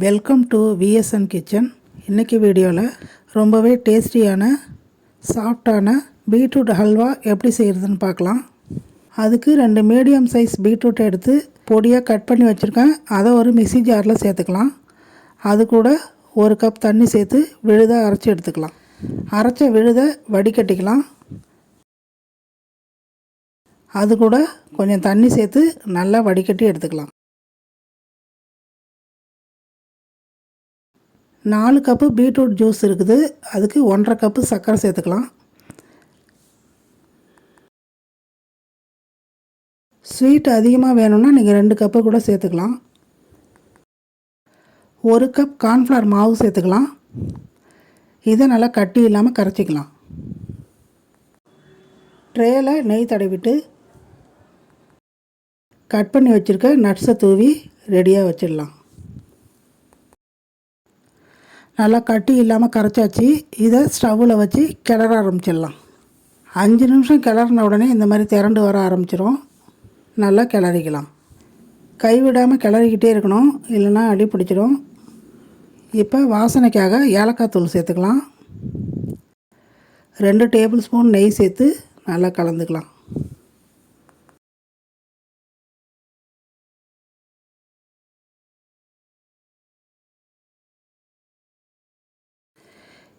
Welcome to VSN kitchen இன்றைக்கி வீடியோவில் ரொம்பவே டேஸ்டியான சாஃப்டான பீட்ரூட் ஹல்வா எப்படி செய்கிறதுன்னு பார்க்கலாம். அதுக்கு ரெண்டு மீடியம் சைஸ் பீட்ரூட் எடுத்து பொடியாக கட் பண்ணி வச்சுருக்கேன். அதை ஒரு மிக்சி ஜாரில் சேர்த்துக்கலாம். அது கூட ஒரு கப் தண்ணி சேர்த்து விழுதாக அரைச்சி எடுத்துக்கலாம். அரைச்ச விழுதை வடிகட்டிக்கலாம். அது கூட கொஞ்சம் தண்ணி சேர்த்து நல்லா வடிகட்டி எடுத்துக்கலாம். நாலு கப்பு பீட்ரூட் ஜூஸ் இருக்குது. அதுக்கு ஒன்றரை கப்பு சர்க்கரை சேர்த்துக்கலாம். ஸ்வீட் அதிகமாக வேணும்னா நீங்கள் ரெண்டு கப்பு கூட சேர்த்துக்கலாம். ஒரு கப் கார்ன்ஃப்ளவர் மாவு சேர்த்துக்கலாம். இதை நல்லா கட்டி இல்லாமல் கரைச்சிக்கலாம். ட்ரேயில் நெய் தடவிட்டு கட் பண்ணி வச்சுருக்க நட்ஸை தூவி ரெடியாக வச்சிடலாம். நல்லா கட்டி இல்லாமல் கரைச்சாச்சு. இதை ஸ்டவ்வில் வச்சு கிளற ஆரம்பிச்சிடலாம். அஞ்சு நிமிஷம் கிளறின உடனே இந்த மாதிரி திரண்டு வர ஆரம்பிச்சிடும் நல்லா கிளறிக்கலாம். கைவிடாமல் கிளறிக்கிட்டே இருக்கணும். இல்லைன்னா அடி பிடிச்சிடும். இப்போ வாசனைக்காக ஏலக்காய் தூள் சேர்த்துக்கலாம். ரெண்டு டேபிள் ஸ்பூன் நெய் சேர்த்து நல்லா கலந்துக்கலாம்.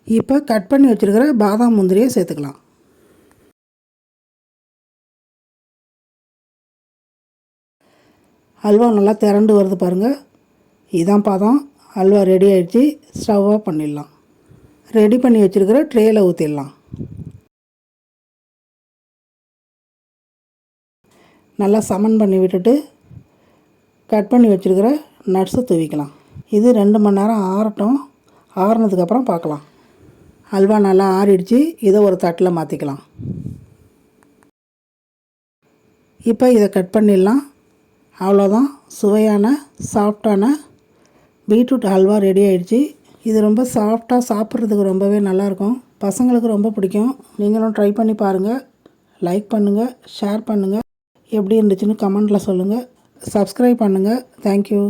இப்போ கட் பண்ணி வச்சுருக்கிற பாதாம் முந்திரியை சேர்த்துக்கலாம். அல்வா நல்லா திரண்டு வருது பாருங்கள் இதான் பாதம். அல்வா ரெடி ஆகிடுச்சு ஸ்டவ்வாக பண்ணிடலாம். ரெடி பண்ணி வச்சுருக்கிற ட்ரேயில் ஊற்றிடலாம் நல்லா சமன் பண்ணி விட்டுட்டு கட் பண்ணி வச்சுருக்கிற நட்ஸை தூவிக்கலாம். இது ரெண்டு மணி நேரம் ஆறட்டும். ஆறுனதுக்கப்புறம் பார்க்கலாம். அல்வா நல்லா ஆறிடுச்சு இதை ஒரு தட்டில் மாற்றிக்கலாம் இப்போ இதை கட் பண்ணிடலாம். அவ்வளோதான். சுவையான சாஃப்டான பீட்ரூட் அல்வா ரெடி ஆகிடுச்சு இது ரொம்ப சாஃப்டாக சாப்பிட்றதுக்கு ரொம்பவே நல்லாயிருக்கும். பசங்களுக்கு ரொம்ப பிடிக்கும். நீங்களும் ட்ரை பண்ணி பாருங்கள் லைக் பண்ணுங்கள் ஷேர் பண்ணுங்கள் எப்படி இருந்துச்சுன்னு கமெண்ட்டில் சொல்லுங்கள் சப்ஸ்கிரைப் பண்ணுங்கள் தேங்க்யூ